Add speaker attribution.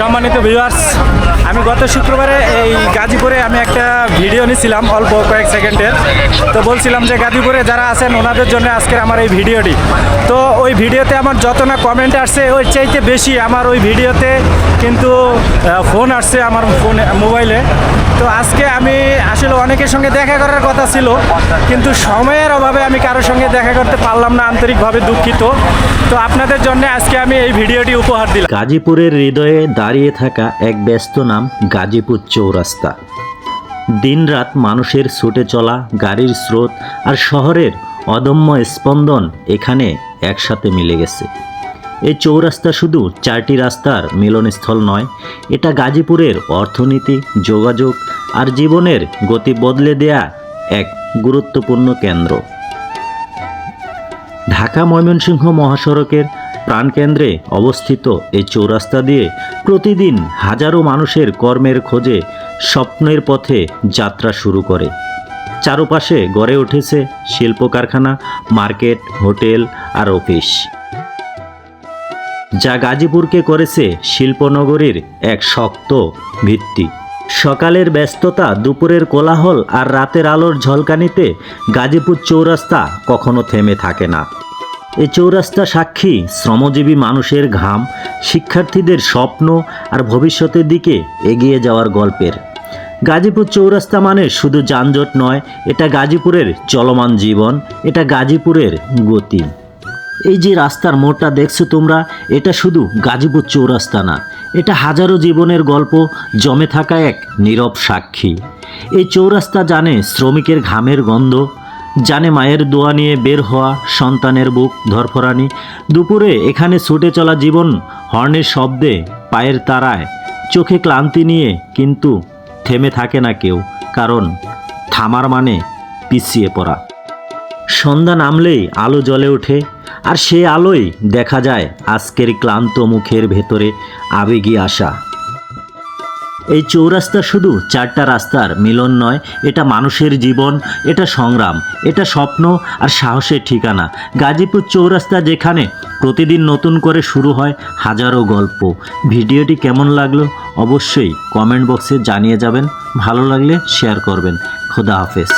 Speaker 1: সম্মানিত ভিউয়ার্স আমি গত শুক্রবারে এই গাজীপুরে আমি একটা ভিডিও নিয়েছিলাম অল্প কয়েক সেকেন্ডের তো বলছিলাম যে গাজীপুরে যারা আছেন, ওনাদের জন্য আজকের আমার এই ভিডিওটি তো ওই ভিডিওতে আমার যত না কমেন্ট আসছে ওই চাইতে বেশি আমার ওই ভিডিওতে কিন্তু ফোন আসছে আমার ফোনে মোবাইলে তো আজকে আমি আসলে অনেকের সঙ্গে দেখা করার কথা ছিল, কিন্তু সময়ের অভাবে আমি কারোর সঙ্গে দেখা করতে পারলাম না, আন্তরিকভাবে দুঃখিত। তো আপনাদের জন্য আজকে আমি এই ভিডিওটি উপহার দিলাম।
Speaker 2: গাজীপুরের হৃদয়ে দাঁড়িয়ে থাকা এক ব্যস্ত নাম গাজীপুর চৌরাস্তা। দিনরাত মানুষের ছুটে চলা, গাড়ির স্রোত আর শহরের অদম্য স্পন্দন এখানে একসাথে মিলে গেছে। এই চৌরাস্তা শুধু চারটি রাস্তার মিলনস্থল নয়, এটা গাজীপুরের অর্থনীতি, যোগাযোগ আর জীবনের গতি বদলে দেয়া এক গুরুত্বপূর্ণ কেন্দ্র। ঢাকা ময়মনসিংহ মহাসড়কের প্রাণকেন্দ্রে অবস্থিত এই চৌরাস্তা দিয়ে প্রতিদিন হাজারো মানুষের কর্মের খোঁজে স্বপ্নের পথে যাত্রা শুরু করে। চারপাশে গড়ে উঠেছে শিল্প কারখানা মার্কেট, হোটেল আর অফিস। যা গাজীপুরকে করেছে শিল্পনগরীর এক শক্ত ভিত্তি। সকালের ব্যস্ততা, দুপুরের কোলাহল আর রাতের আলোর ঝলকানিতে গাজীপুর চৌরাস্তা কখনো থেমে থাকে না। এই চৌরাস্তা সাক্ষী শ্রমজীবী মানুষের ঘাম, শিক্ষার্থীদের স্বপ্ন আর ভবিষ্যতের দিকে এগিয়ে যাওয়ার গল্পের। গাজীপুর চৌরাস্তা মানে শুধু যানজট নয়, এটা গাজীপুরের চলমান জীবন, এটা গাজীপুরের গতি। এই যে রাস্তার মোড়টা দেখছ তোমরা, এটা শুধু গাজীপুর চৌরাস্তা না, এটা হাজারো জীবনের গল্প জমে থাকা এক নীরব সাক্ষী। এই চৌরাস্তা জানে শ্রমিকের ঘামের গন্ধ জানে মায়ের দোয়া নিয়ে বের হওয়া সন্তানের বুক ধরফরানি। দুপুরে এখানে ছুটে চলা জীবন হর্নের শব্দে পায়ের তারায়। চোখে ক্লান্তি নিয়ে কিন্তু থেমে থাকে না কেউ, কারণ থামার মানে পিছিয়ে পড়া। সন্ধ্যা নামলেই আলো জ্বলে ওঠে, আর সে আলোয় দেখা যায় আজকের ক্লান্ত মুখের ভেতরে আবেগী আশা। এই চৌরাস্তা শুধু চারটা রাস্তার মিলন নয়, এটা মানুষের জীবন, এটা সংগ্রাম, এটা স্বপ্ন আর সাহসের ঠিকানা। গাজীপুর চৌরাস্তা যেখানে প্রতিদিন নতুন করে শুরু হয় হাজারো গল্প। ভিডিওটি কেমন লাগল অবশ্যই কমেন্ট বক্সে জানিয়ে যাবেন, ভালো লাগলে শেয়ার করবেন। খোদা হাফেজ।